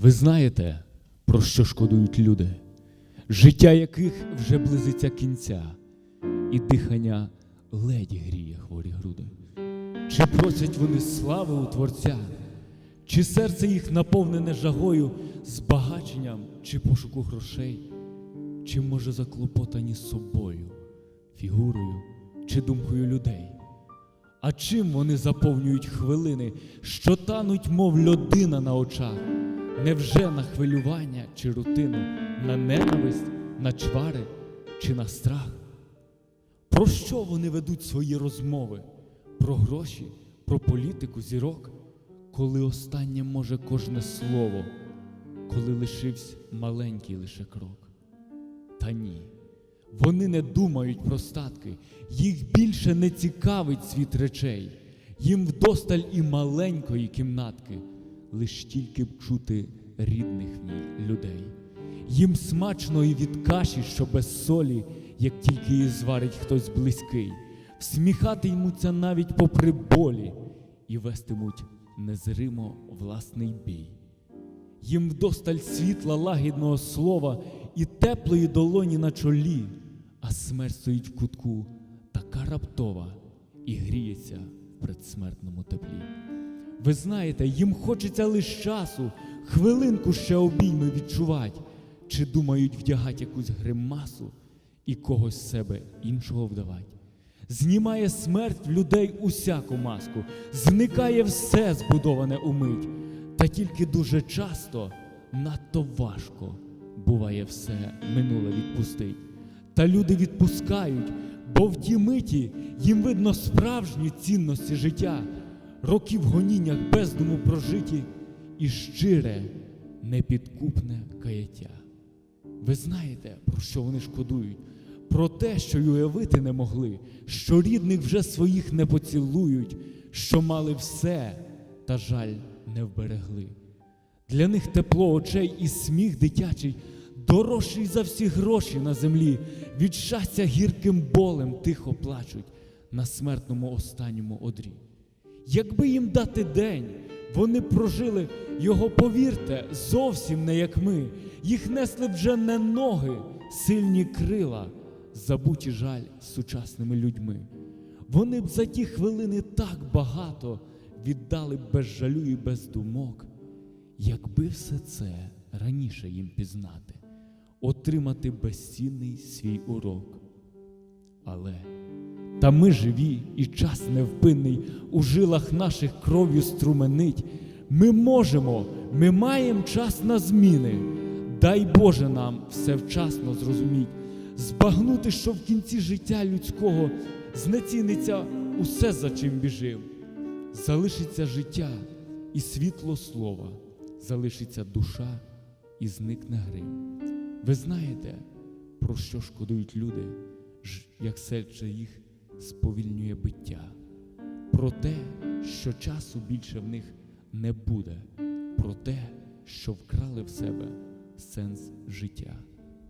Ви знаєте, про що шкодують люди, життя яких вже близиться кінця, і дихання ледь гріє хворі груди. Чи просять вони слави у Творця, чи серце їх наповнене жагою, збагаченням чи пошуку грошей, чи може заклопотані собою, фігурою чи думкою людей? А чим вони заповнюють хвилини, що тануть, мов льодина на очах? Невже на хвилювання чи рутину, на ненависть, на чвари чи на страх? Про що вони ведуть свої розмови? Про гроші, про політику зірок, коли останнє може кожне слово, коли лишився маленький лише крок? Та ні. Вони не думають про статки, їх більше не цікавить світ речей, їм вдосталь і маленької кімнатки, лиш тільки б чути рідних людей. Їм смачно і від каші, що без солі, як тільки її зварить хтось близький, всміхатимуться навіть попри болі і вестимуть незримо власний бій. Їм вдосталь світла лагідного слова і теплої долоні на чолі, а смерть стоїть в кутку, така раптова і гріється в предсмертному теплі. Ви знаєте, їм хочеться лише часу, хвилинку ще обійми відчувать, чи думають вдягать якусь гримасу і когось себе іншого вдавать. Знімає смерть в людей усяку маску, зникає все збудоване умить, та тільки дуже часто надто важко буває все минуле відпустить. Та люди відпускають, бо в ті миті їм видно справжні цінності життя, роки в гоніннях бездуму прожиті і щире, непідкупне каяття. Ви знаєте, про що вони шкодують? Про те, що й уявити не могли, що рідних вже своїх не поцілують, що мали все, та жаль не вберегли. Для них тепло очей і сміх дитячий дорожчий за всі гроші на землі, від щастя гірким болем тихо плачуть на смертному останньому одрі. Якби їм дати день, вони прожили його, повірте, зовсім не як ми. Їх несли вже не ноги, сильні крила, забуті жаль сучасними людьми. Вони б за ті хвилини так багато віддали без жалю і без думок, якби все це раніше їм пізнати, отримати безцінний свій урок. Але та ми живі, і час невпинний у жилах наших кров'ю струменить. Ми можемо, ми маємо час на зміни. Дай Боже нам все вчасно зрозуміть, збагнути, що в кінці життя людського знеціниться усе, за чим біжив. Залишиться життя і світло слова, залишиться душа і зникне грим. Ви знаєте, про що шкодують люди, як серце їх сповільнює биття, про те, що часу більше в них не буде, про те, що вкрали в себе сенс життя.